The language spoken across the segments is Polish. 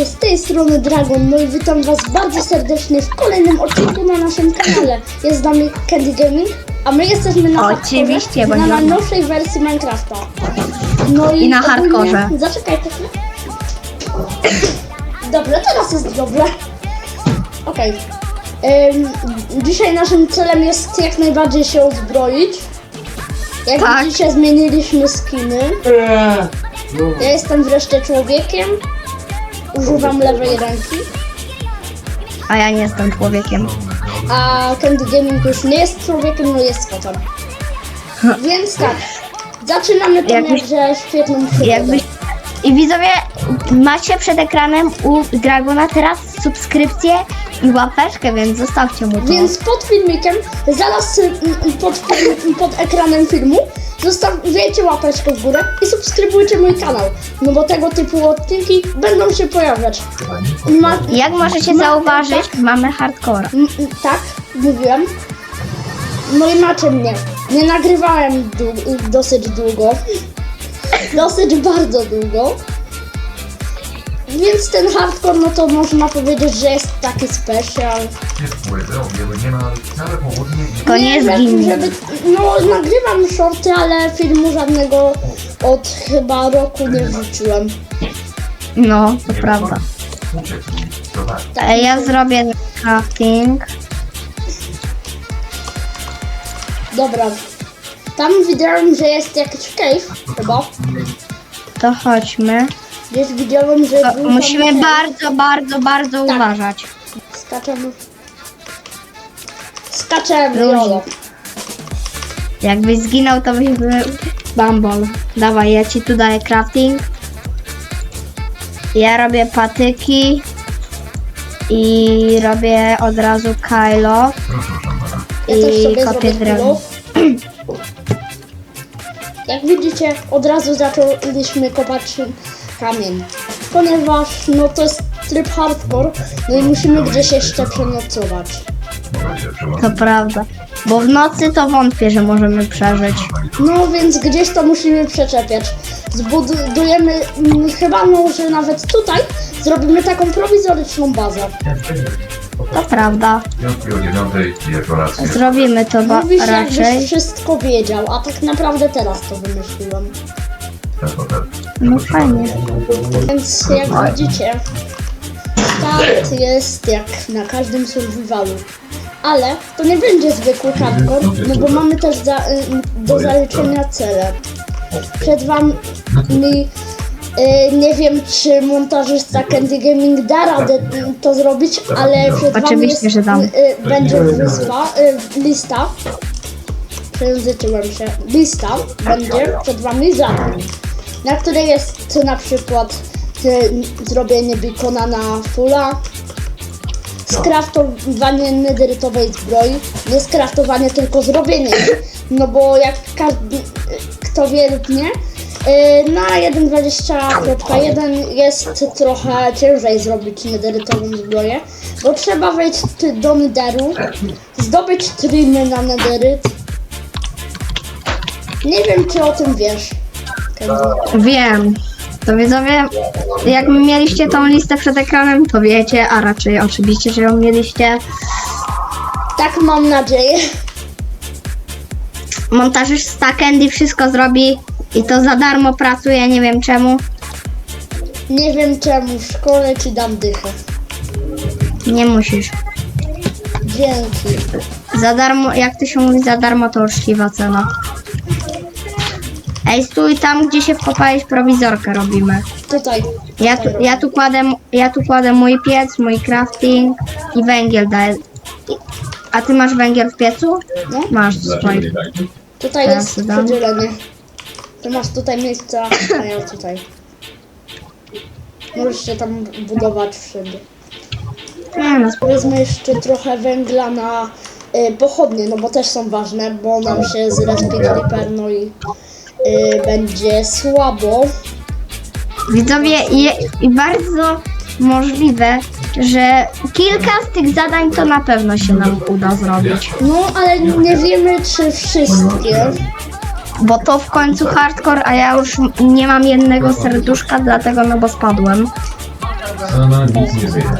Witajcie, z tej strony Dragon, no i witam was bardzo serdecznie w kolejnym odcinku na naszym kanale. Jest z nami Candy Gaming, a my jesteśmy na Oczywiście, hardkorze, na najnowszej wersji Minecrafta. No i, I na ogólnie- hardkorze. Zaczekaj chwilę. Dobra, teraz jest dobre. Okej. Ym, dzisiaj naszym celem jest jak najbardziej się uzbroić. Jak Tak. widzicie, zmieniliśmy skiny. Ja jestem wreszcie człowiekiem. Używam lewej ręki. A ja nie jestem człowiekiem. A Candy Gaming już nie jest człowiekiem, no jest kotem. Więc tak. Zaczynamy tą Jakbyś- jakże świetną przygodę. Jakbyś... I widzowie, macie przed ekranem u Dragona teraz subskrypcję i łapeczkę, więc zostawcie mu to. Więc pod filmikiem, zaraz y, y, pod, film- pod ekranem filmu, zostawiajcie łapeczkę w górę i subskrybujcie mój kanał. No bo tego typu odcinki będą się pojawiać. Ma, Jak możecie zauważyć, mamy hardcore. M- m- tak, mówiłem. No i macie mnie. Nie nagrywałem dłu- dosyć długo. Dosyć bardzo długo. Więc ten hardcore, no to można powiedzieć, że jest taki special. Jest To nie żeby- zginie. żeby, No, nagrywam shorty, ale filmu żadnego od chyba roku nie wrzuciłem. No, to prawda. Tak, E, Ja zrobię crafting. Dobra. Tam widziałem, że jest jakiś cave, chyba. To chodźmy. Gdzieś widziałem, że To był musimy bardzo, bardzo, bardzo Tak. uważać. Skaczemy. Skaczemy. Jolo. Jakbyś zginął, to byś był bambol. Dawaj, ja ci tu daję crafting. Ja robię patyki. I robię od razu Kylo. Ja też I sobie kopię zrobię drewno. Jak widzicie, od razu zaczęliśmy kopać kamień. Ponieważ no to jest tryb hardcore, no i musimy gdzieś jeszcze przenocować. To prawda. Bo w nocy to wątpię, że możemy przeżyć. No więc gdzieś to musimy przeczepiać. Zbudujemy mm, chyba no, że nawet tutaj zrobimy taką prowizoryczną bazę. To prawda. Piątki o dziewiątej. Zrobimy to ba- Mówisz jakbyś raczej. wszystko wiedział, a tak naprawdę teraz to wymyśliłem. Ten hotel. No fajnie. Więc jak widzicie, start jest jak na każdym survivalu. Ale to nie będzie zwykły hardcore, no bo mamy też za, y, do zaliczenia cele. Przed wami y, nie wiem czy montażysta Candy Gaming da radę y, to zrobić, ale przed wami Oczywiście, jest, że dam. y, będzie wyspa, y, lista. Przejęzyczyłem się. Lista będzie przed wami zadanie, na której jest na przykład y, zrobienie bikona na fulla, skraftowanie nederytowej zbroi, nie skraftowanie, tylko zrobienie jej. No bo jak każdy, y, kto wie lub nie, y, na 1.20.1 jest trochę ciężej zrobić nederytową zbroję, bo trzeba wejść do nederu, zdobyć trimy na nederyt. Nie wiem, czy o tym wiesz. Wiem. To widzowie, jak mieliście tą listę przed ekranem, to wiecie, a raczej oczywiście, że ją mieliście. Tak mam nadzieję. Montażysta Candy wszystko zrobi i to za darmo pracuje, nie wiem czemu. Nie wiem czemu w szkole ci dam dychę. Nie musisz. Dzięki. Za darmo, jak ty się mówi za darmo, to uczciwa cena. Ej, stój tam, gdzie się wkopałeś, prowizorkę robimy. Tutaj. Ja tu, ja tu kładę, ja tu kładę mój piec, mój crafting i węgiel daję. A ty masz węgiel w piecu? No. Masz swój. Tutaj Teraz jest dam. podzielenie. Ty masz tutaj miejsca, a ja tutaj. Możesz się tam budować wszędzie. Powiedzmy jeszcze trochę węgla na y, pochodnie, no bo też są ważne, bo nam się zrespi creeper, no i y, będzie słabo. Widzowie, je, i bardzo możliwe, że kilka z tych zadań to na pewno się nam uda zrobić. No, ale nie wiemy czy wszystkie. Bo to w końcu hardcore, a ja już nie mam jednego serduszka, dlatego no bo spadłem. Sama nic nie zmienia.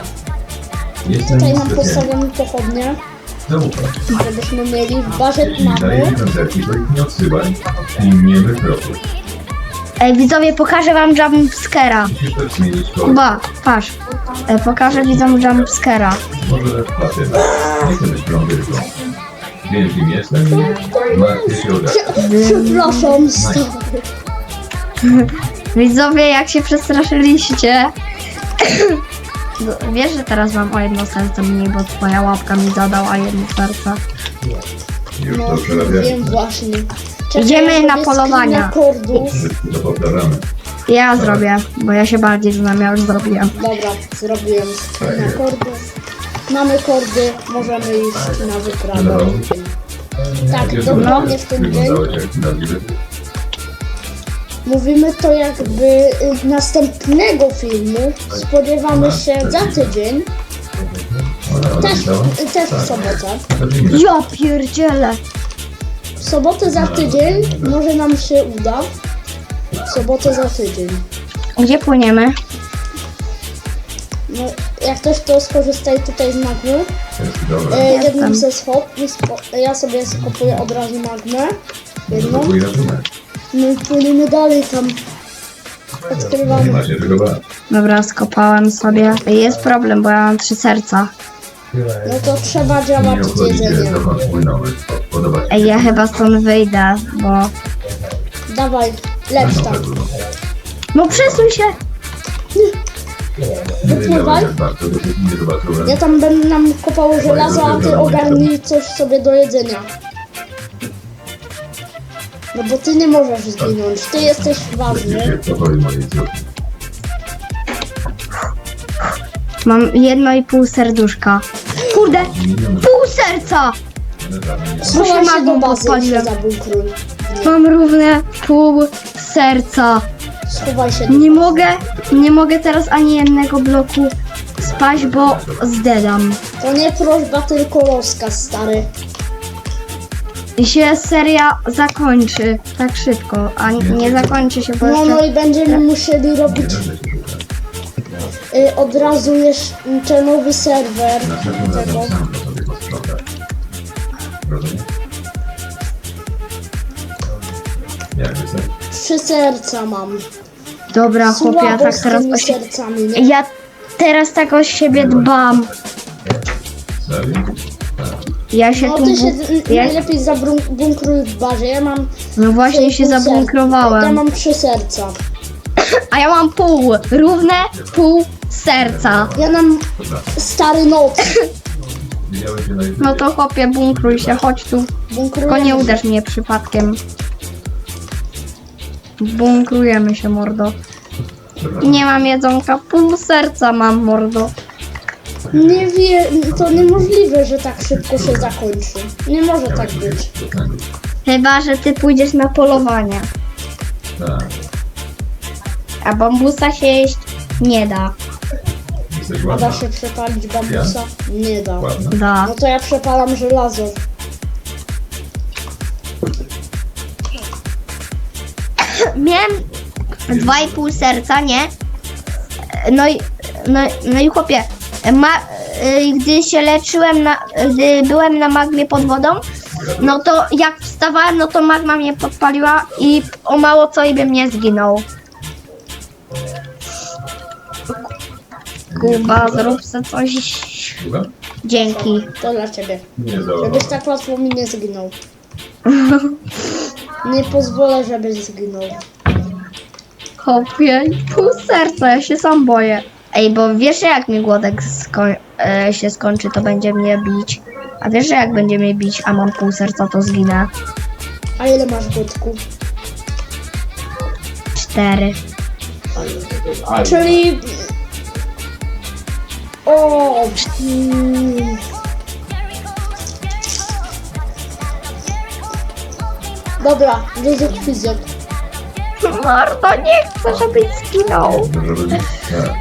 Jestem Tutaj mam specjalny. postawione pochodnie, Zaufaj. żebyśmy mieli. Bażet Jeśli daję mamy. to ich nie odsyłaj i nie wypropuj. Ej, widzowie, pokażę wam jumpscare'a. Musisz też zmienić kolor. Kuba, patrz. E, pokażę widzom jumpscare'a. Może platyna. Nie chcę być blondynką. Wiesz, kim jestem? Martwię się uda. Przepraszam, stary. Widzowie, jak się przestraszyliście. No, Wiesz, że teraz mam o jedno serce mniej, bo twoja łapka mi zadał, a jedno serce. Już No, to przerabiamy. wiem właśnie. Czekaj, Idziemy ja na polowania. screena kordów. To powtarzamy. Ja zrobię, bo ja się bardziej znam, ja już zrobiłem. Dobra, zrobiłem kordów. Mamy kordy, możemy iść na wyprawę. Tak, dokładnie w ten dzień. Mówimy to jakby y, następnego filmu. Spodziewamy się za tydzień. Też, y, też w Tak. sobotę. Ja pierdzielę. W sobotę za tydzień może nam się uda. W sobotę za tydzień. Gdzie płyniemy? No, jak ktoś to skorzystaj tutaj z magmy. Jest dobra. E, Jestem. jednym ze schod, spo- ja sobie skopuję od razu magmę. Jedną. Próbuj rachunek. No i płyniemy dalej tam. Nie Odkrywamy. ma się czego bać. Dobra, skopałem sobie. Jest problem, bo ja mam trzy serca. No to trzeba Nie działać z obchodzi cię, jedzeniem. dokąd płynąłeś. Podoba ci Ej, ja chyba stąd wyjdę, bo... Dawaj, No, tam. No przesuń się! Nie Wypływaj. nie zobaczyłem. Ja tam będę nam kopało żelazo, a ty ogarnij coś sobie do jedzenia. No bo ty nie możesz zginąć, ty jesteś ważny. Mam jedno i pół serduszka. Kurde, pół serca! nie. Schowaj się bazy i się podpaliłem. Mam równe pół serca. Schowaj się do Nie mogę, nie mogę teraz ani jednego bloku spaść, bo zdedam. To nie prośba, tylko rozkaz, stary. I się seria zakończy tak szybko, a nie zakończy się, bo No, no jeszcze... i będziemy musieli Nie robić y, od razu jeszcze nowy serwer tego. Trzy serca mam. Dobra, chłopie, ja Słabo tak z teraz tymi o sercami, nie? Ja teraz tak o siebie dbam. Serio? Tak. Ja się No tu... ty się bu- Ja, najlepiej zabunkruj w barze. Ja mam no właśnie się pół serca. Ja zabunkrowałem. mam trzy serca. A ja mam pół, równe pół serca. Ja mam Dobra. stary noc. Widziałeś na? No to chłopie, bunkruj się, chodź tu. Tylko nie uderz mnie przypadkiem. Bunkrujemy się, mordo. Nie mam jedzonka, pół serca mam, mordo. Nie wiem, to niemożliwe, że tak szybko się zakończy. Nie może tak być. Chyba, że ty pójdziesz na polowanie. Tak. A bambusa się jeść nie da. A da się przepalić bambusa? Nie da. Da. No to ja przepalam żelazo. Miałem dwa i pół serca, nie? No i, no, no i chłopie, ma, y, gdy się leczyłem, na, gdy byłem na magmie pod wodą, no to jak wstawałem, no to magma mnie podpaliła i o mało co i bym nie zginął. Kuba, zrób se coś. Dzięki. To dla ciebie. Nie Żebyś tak łatwo mi nie zginął. Nie pozwolę, żebyś zginął. Chłopie, pół serca, ja się sam boję. Ej, bo wiesz, że jak mi głodek sko- e, się skończy, to będzie mnie bić. A wiesz, że jak będzie mnie bić, a mam pół serca, to zginę. A ile masz gotku? Cztery. Czyli... O! mm. Dobra, ryzyk fizyk. Marto, nie chcę, żebyś zginął. Robisz? Tak.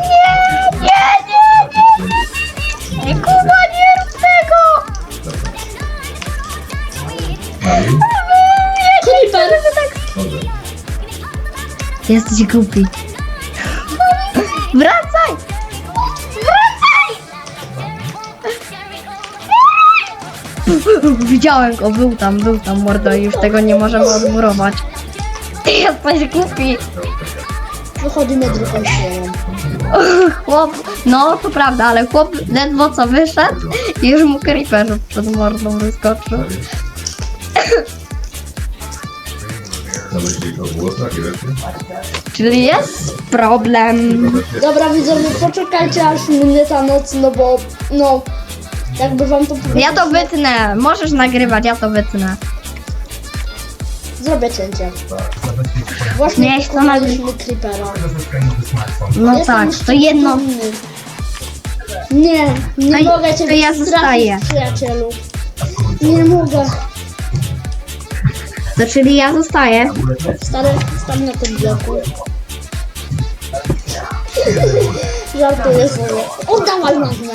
Nie, nie, nie, nie, Kuba, nie rób tego! Creeper! Jesteś głupi. Widziałem go, był tam, był tam mordo i już tego nie możemy odmurować. Ty jesteś głupi! Wychodzimy drugą stroną. Chłop, no to prawda, ale chłop ledwo co wyszedł i już mu creeper przed mordą wyskoczył. Czyli jest problem. Dobra widzowie, poczekajcie aż minie ta noc, no bo no jakby wam to powiedzieć, Ja to wytnę, możesz nagrywać, ja to wytnę. Zrobię cięcie. Właśnie Miałeś to pokonaliśmy Creepera. No Jestem tak, już to jedno. przekonany. Nie, nie To- mogę cię to ja zostaję. przyjacielu. Nie mogę. To czyli ja zostaję. Stary, stań na tym bloku. Żartuję sobie. Oddawaj magnę.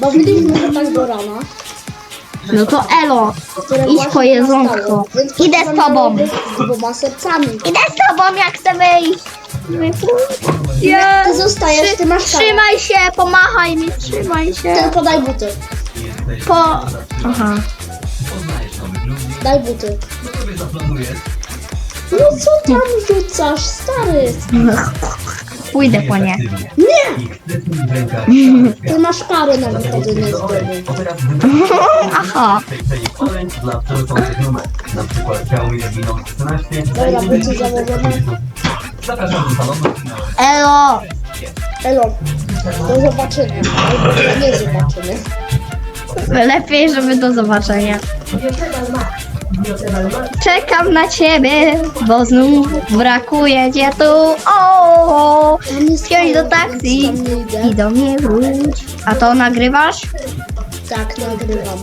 Bawiliśmy się tak do rana. No to elo, które idź właśnie po jedzonko. nastało. Więc Idę z tobą. narody Z dwoma sercami. Idę z tobą, jak chcę wyjść. Ty zostajesz, ty masz karę. Trzymaj się, pomachaj mi, trzymaj się. Tylko daj buty. Po... Aha. Daj buty. No co tam rzucasz, stary? Pójdę po nie. Nie! Ty masz karę na wychodzenie z domu. Aha. dla przenoszących numer. Na przykład Xiaomi Redmi Note 14. Dobra, buty założone. Zapraszam do salonu. Elo. Elo, do zobaczenia. Albo nie zobaczenia. Lepiej, żeby do zobaczenia. Czekam na ciebie, bo znów brakuje cię tu. O, wsiądź do taksi i do mnie wróć. A to nagrywasz? Tak, nagrywam.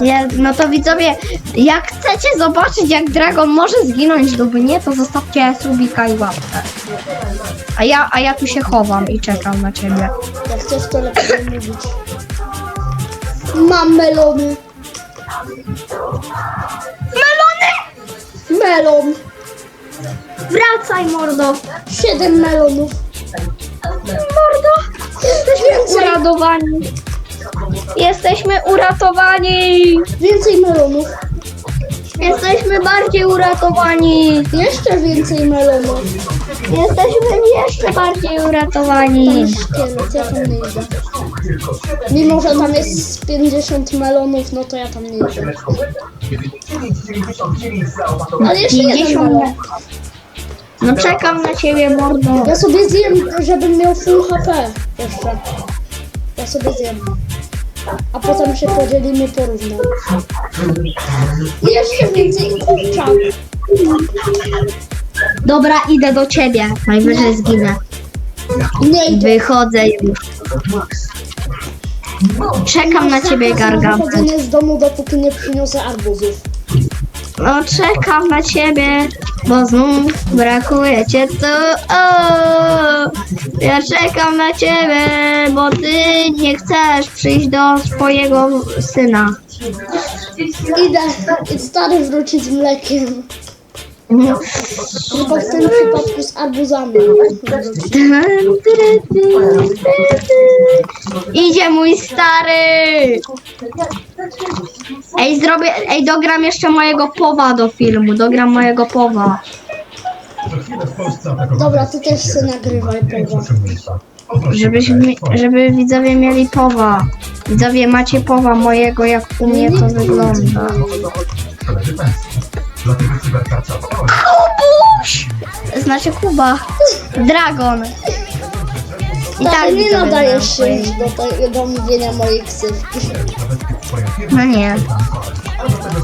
Nie, no to widzowie, jak chcecie zobaczyć, jak Dragon może zginąć lub nie, to zostawcie subika i łapkę. A ja, a ja tu się chowam i czekam na ciebie. Jak chcesz, to lepiej mówić. Mam melony. Melony! Melon. Wracaj, mordo! Siedem melonów. Mordo! Jesteśmy uratowani! Jesteśmy uratowani! Więcej melonów. Jesteśmy bardziej uratowani! Jeszcze więcej melonów. Jesteśmy jeszcze bardziej uratowani! szkielet, idę. Mimo, że tam jest 50 melonów, no to ja tam nie idę. Ale jeszcze jeden 50 melon. No czekam na ciebie, mordo! Ja sobie zjem, żebym miał full HP jeszcze. Ja sobie zjem. A potem się podzielimy porówno. I jeszcze więcej kurczak. Dobra, idę do ciebie. Najwyżej zginę. Nie idę. Wychodzę już. Czekam na ciebie, Gargamel. Wychodzenie z domu, dopóki nie przyniosę arbuzów. No czekam na ciebie, bo znów brakuje cię tu. O, ja czekam na ciebie, bo ty nie chcesz przyjść do swojego syna. Idę. Stary wrócić z mlekiem. Tylko w tym przypadku z arbuzami. Idzie mój stary! Ej, zrobię, ej, dogram jeszcze mojego powa do filmu, dogram mojego powa. Dobra, ty też się nagrywaj powa. Żebyśmy, żeby widzowie mieli powa. Widzowie macie powa mojego, jak u mnie to wygląda. Kubuś! Znaczy Kuba. Dragon. I tak Ale nie nadajesz się już do, do mówienia mojej ksywki. No nie.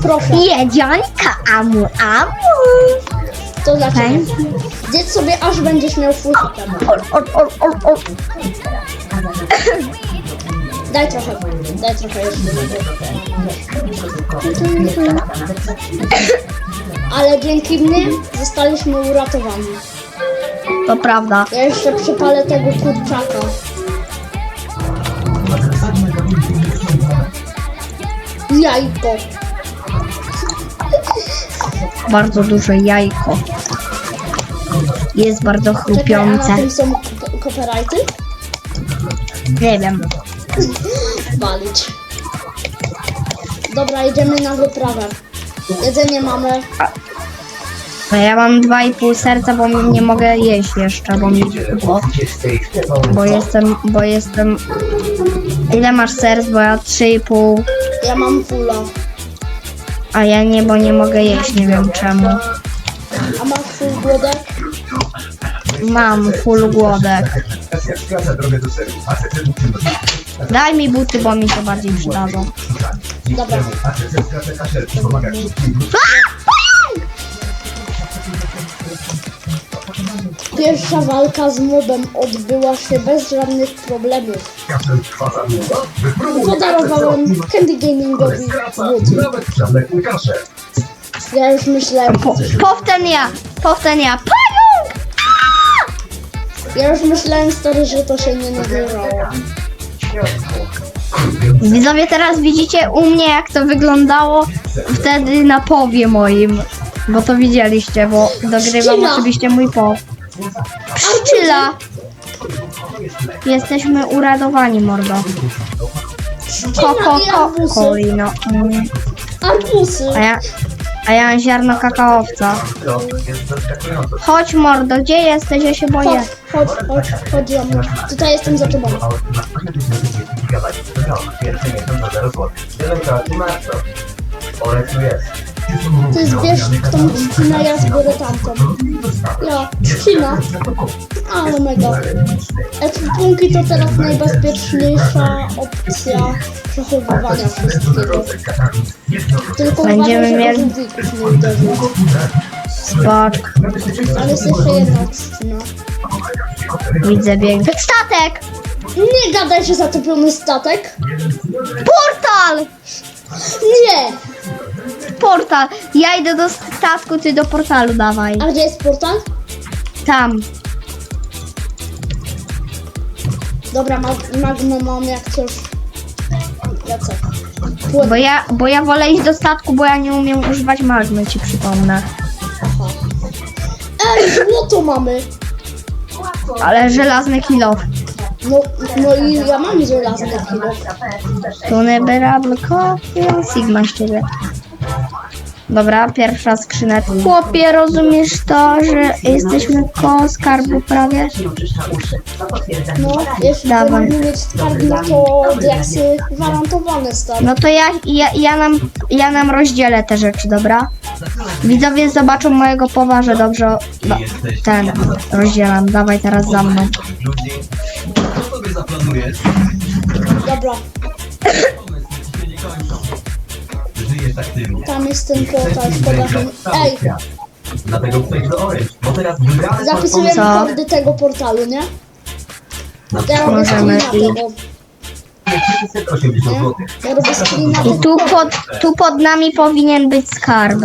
Proszę, Jedzionka, amu, amu. to dlaczego? Zjedz sobie, aż będziesz miał HP. Ol, ol, ol, ol, ol. Daj trochę, daj trochę jeszcze. Ale dzięki mnie zostaliśmy uratowani. To prawda. Ja jeszcze przypalę tego kurczaka. Jajko. Bardzo duże jajko. jest bardzo Czekaj, a chrupiące. na tym są copyrighty? Nie wiem. Walić. Dobra, idziemy na wyprawę. Jedzenie mamy. No ja mam 2,5 serca, bo nie mogę jeść jeszcze, bo mi bo, bo jestem, bo jestem... Ile masz serc? Bo ja 3,5, Ja mam fulla. a ja nie, bo nie mogę jeść, nie wiem czemu. A masz full głodek? Mam full głodek. Daj mi buty, bo mi się bardziej przydadzą. Dobra. Pierwsza walka z mobem odbyła się bez żadnych problemów. Podarowałem Candy Gamingowi buty. Ja już myślałem, Po, powten ja, powten ja. Pająk! ja już myślałem stary, że to się nie nagrywało. Widzowie, teraz widzicie u mnie, jak to wyglądało wtedy na powie moim. Bo to widzieliście, bo dogrywam oczywiście mój pow. Pszczyla! Jesteśmy uradowani, mordo. Ko, ko, ko, kolino. Mm. Arbusy. A ja, a ja mam ziarno kakaowca. Jest. Chodź, mordo, gdzie jesteś? Ja się boję. Chodź, chodź, chodź, chodź mną. Tutaj jestem za tobą. A od 12 tysięcy gigabajtów to miał. Pierwsze miesiąc za 0 zł. Jeden krok i masz to. Jest. Ty zbierz tą trzcinę, ja zbiorę tamtą. Ja, trzcina. Ale mega. Ekwipunki to teraz najbezpieczniejsza opcja przechowywania wszystkiego. Tylko Będziemy mieli-. Spok, Ale jest jeszcze jedna trzcina. widzę bieg. Statek! Nie gadaj, że zatopiony statek. Portal! Nie! Portal! Ja idę do statku, ty do portalu dawaj. A gdzie jest portal? Tam. Dobra, mag magno mam jak coś. Lecę. Płyn. Bo ja, bo ja wolę iść do statku, bo ja nie umiem używać magmy, ci przypomnę. Aha. Ej, złoto mamy! Ale żelazny kilo. No, no i ja mam żelazne kilo. Tu neberable coffee, Sigma z ciebie. Dobra, pierwsza skrzyneczka. Chłopie, rozumiesz to, że jesteśmy koło skarbu prawie? No, jeśli Dawaj. będziemy mieć skarb, no to diaksy gwarantowane stary. No to ja, ja, ja, nam, ja nam rozdzielę te rzeczy, dobra? Widzowie zobaczą mojego poważę, dobrze? No, ten rozdzielam. Dawaj teraz za mną. Dobra, Aktywnie. tam jest ten portal, szkoda, że... Ej, Dlatego przejdź do Orange, bo teraz wybrane zapisujemy Co? kody tego portalu, nie? Na robię Możemy. 580 zł. Tu pod, tu pod nami powinien być skarb.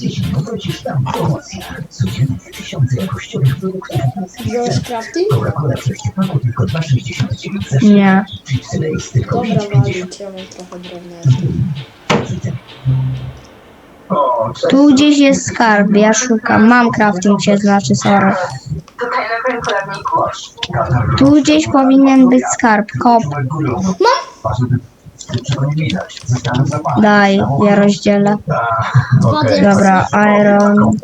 Nie wrócisz tam promocja. Codziennie tysiące jakościowych produktów. Wziąłeś crafting? Coca-Cola w sześciopaku tylko 2,69 za Nie. Chips Lay's tylko Dobra, 5,50 walić, ja mam trochę drewna. Tu gdzieś jest skarb, ja szukam. Mam crafting cię, znaczy sorry. Tu gdzieś powinien być skarb. Kop, zapalony. daj, ja rozdzielę. Dobra, iron,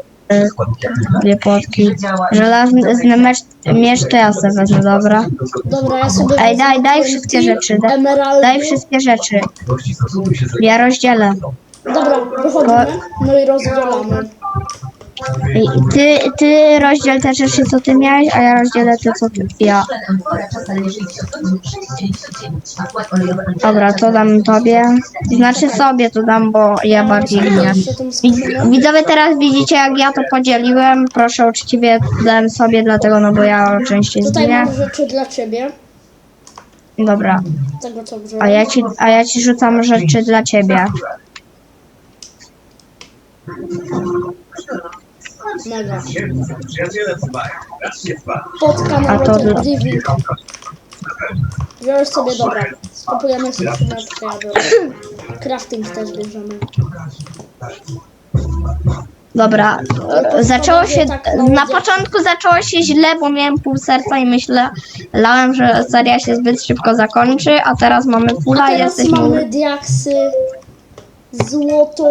dwie płotki. Żelazny mecz, miecz to ja sobie wezmę, dobra? Dobra, ja sobie... Ej, daj, daj wszystkie rzeczy, daj-. Daj wszystkie rzeczy. Się Ja rozdzielę. Dobra, wychodzimy. No i rozdzielamy. I ty, ty rozdziel te rzeczy, co ty miałeś, a ja rozdzielę te, co ty, ja. Dobra, to dam tobie. Znaczy sobie to dam, bo ja bardziej nie. Widzowie teraz widzicie jak ja to podzieliłem. Proszę uczciwie dałem sobie, dlatego no bo ja częściej Tutaj zginę. mam rzeczy dla ciebie. Dobra, Tego co wziąłem. a ja ci, a ja ci rzucam rzeczy dla ciebie. Mega. A to dla-. Wziąłeś sobie, dobra. Skupujemy ja biorę. Crafting też bierzemy. Dobra, zaczęło się, Tak na początku zaczęło się źle, bo miałem pół serca i myślałem, że seria się zbyt szybko zakończy, a teraz mamy pula i jesteśmy... mamy diaksy, złoto.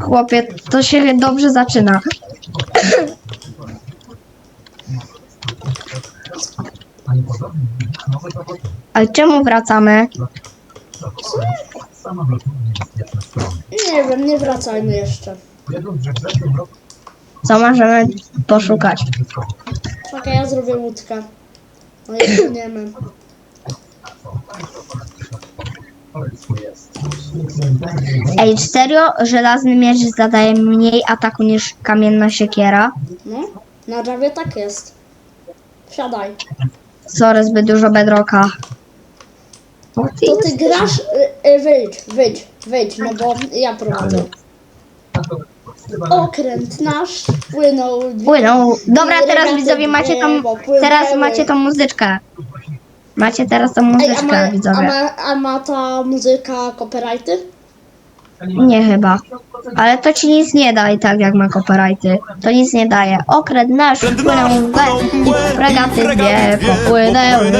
Chłopie, to się dobrze zaczyna. Ale czemu wracamy? Nie wiem, nie wracajmy jeszcze. Co możemy poszukać? Czekaj, ja zrobię łódkę. No i płyniemy. jest. Ej, serio? Żelazny miecz zadaje mniej ataku niż kamienna siekiera? No, na Javie tak jest. Wsiadaj. Sorry, zbyt dużo bedroka. O, ty To ty grasz, y, y, wyjdź, wyjdź, wyjdź, no bo ja prowadzę. Okręt nasz płynął. Płynął. Dobra, teraz widzowie macie tą, teraz macie tą muzyczkę. Macie teraz tą Ej, a muzyczkę, ma, a, widzowie. ma, a ma ta muzyka copyrighty? Nie chyba. Ale to ci nic nie da i tak jak ma copyrighty. To nic nie daje. Okręt nasz wpłynął w i fregaty dwie popłynęły.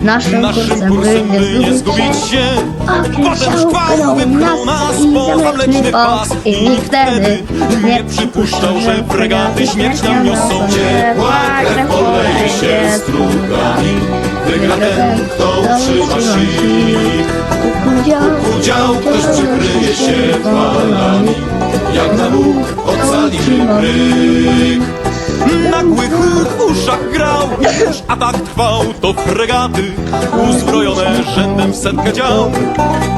Naszym kursem by nie zgubić się. Okręt siał wpłynął nas i zamleczny pas. I nikt wtedy nie przypuszczał, że fregaty śmierć nam niosą. Ciepła krew poleje się strugami. Wygra ten, kto utrzyma sił. Udział ktoś przykryje się falami Jak na Bóg ocalimy bryk Nagły chór w uszach grał, już atak trwał, to fregaty uzbrojone rzędem w setkę dział.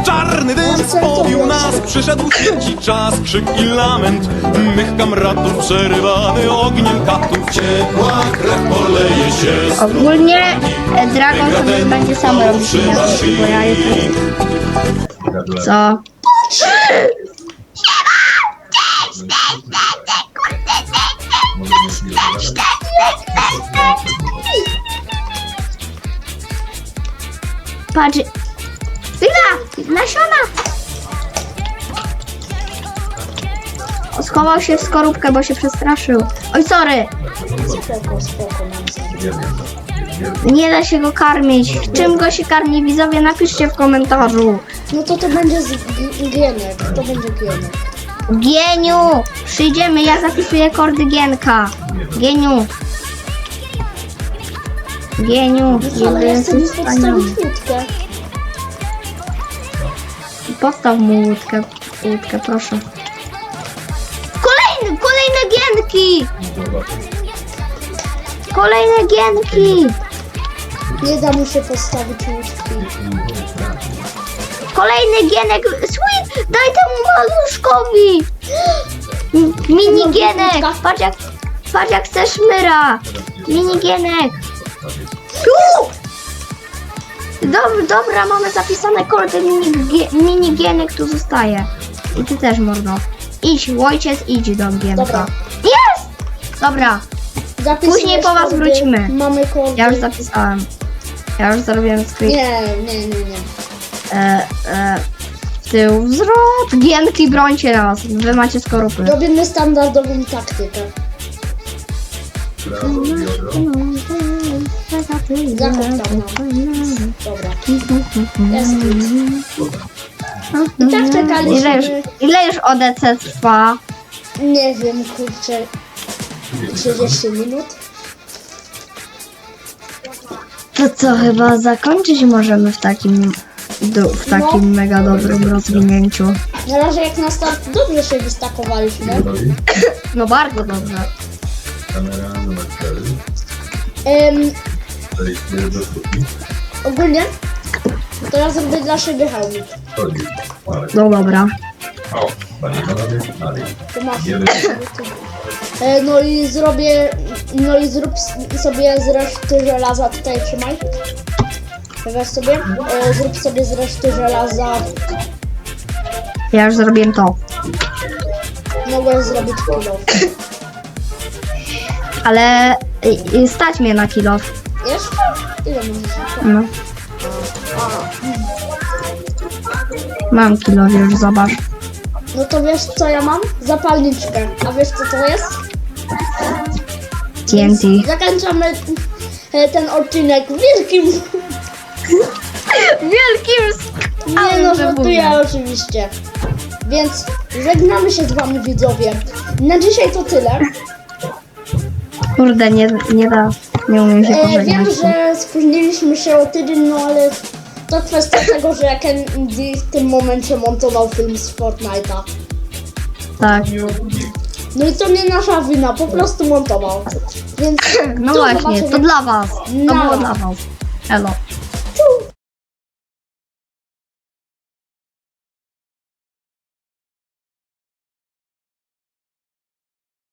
Czarny dym spowił nas, przyszedł śmierci czas, krzyk i lament mych kamratów przerywany ogniem katów. Ciepła krew poleje się z Ogólnie e, Dragon sobie będzie sam robić gniazdko, bo ja jestem... Gratulacje. Co? Patrz. Chwila! Nasiona! Schował się w skorupkę, bo się przestraszył. Oj, sorry! Spoko, spoko, mam sobie. Jeden, jeden. Nie da się go karmić. Czym go się karmi, widzowie? Napiszcie w komentarzu. No to to będzie z G- Gienek, to będzie Gienek. Gieniu! Przyjdziemy, ja zapisuję kordy Gienka. Gieniu. Gieniu. No ale ja jesteś mi wspaniały. podstawić łódkę. Postaw mu łódkę, łódkę, proszę. Kolejny, kolejne gienki! Kolejne gienki! Nie da mu się postawić łódki. Kolejny gienek! Sweet! Daj temu maluszkowi! M- Mini gienek! Patrz jak, patrz jak chce szmyra! Mini gienek! Tu! Dob, dobra, mamy zapisane kordy mini, gie- mini gienek tu zostaje. I ty też, mordo. Idź, ojciec, idź do gienka. Dobra. Jest! Dobra, Zapisujesz Później po was kordy, wrócimy. Mamy kordy. ja już zapisałem. Ja już zrobiłem screen. Nie, nie, nie, nie. E, e, w tył wzrot. Gienki, brońcie nas. Wy macie skorupy. Robimy standardową taktykę. Brawo, biodro. Zakup tam nam. Dobra. Jest. I tak Ile już, czekaliśmy, ile już ODC trwa? nie wiem, kurczę, 30 minut. To co, chyba zakończyć możemy w takim, du- w takim mega dobrym rozwinięciu. Na razie jak na start dobrze się wystakowaliśmy. No bardzo dobrze. Kamera numer 4. Ym, Sztuki. ogólnie, to ja zrobię dla siebie hełmik. Chodzi. Marek. No dobra. O, panie panowie, Marek. To masz. Jeden. E, No i zrobię, no i zrób s- sobie z reszty żelaza, tutaj trzymaj. Weź sobie, e, zrób sobie z reszty żelaza, Ja już zrobiłem to. mogę zrobić kilo. Ale y, y, stać mnie na kilo. Jeszcze? Ile możesz? No. Mam kilo, już zobacz. No to wiesz co ja mam? Zapalniczkę. A wiesz co to jest? TNT. Zakończamy e, ten odcinek wielkim... Wielkim Nie no, żartuję oczywiście. Więc żegnamy się z wami widzowie. Na dzisiaj to tyle. Kurde, nie, nie da. Nie umiem się E, wiem, że spóźniliśmy się o tydzień, no ale to kwestia tego, że Candy w tym momencie montował film z Fortnite'a. Tak. No i to nie nasza wina, po prostu montował. Więc No właśnie, zobaczenia. to dla was. To Nara. było dla was. Elo.